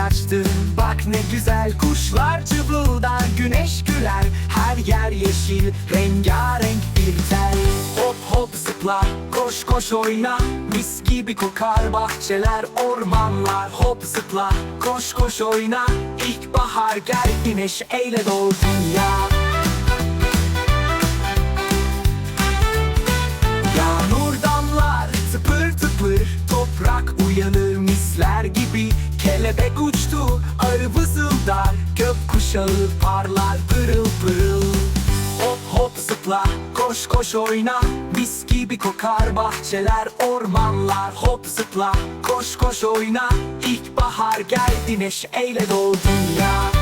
açtı. Bak ne güzel kuşlar cıvıldar Güneş güler. Her yer yeşil Rengarenk bir tel. Hop hop zıpla koş koş oyna. Mis gibi kokar bahçeler ormanlar. Hop zıpla koş koş oyna. İlkbahar gel güneş eyle dol dünya Kelebek uçtu arı vızıldar. Gök kuşağı parlar pırıl pırıl. Hop hop zıpla koş koş oyna. Mis gibi kokar bahçeler ormanlar. Hop zıpla koş koş oyna. İlkbahar geldi neşeyle dol dünya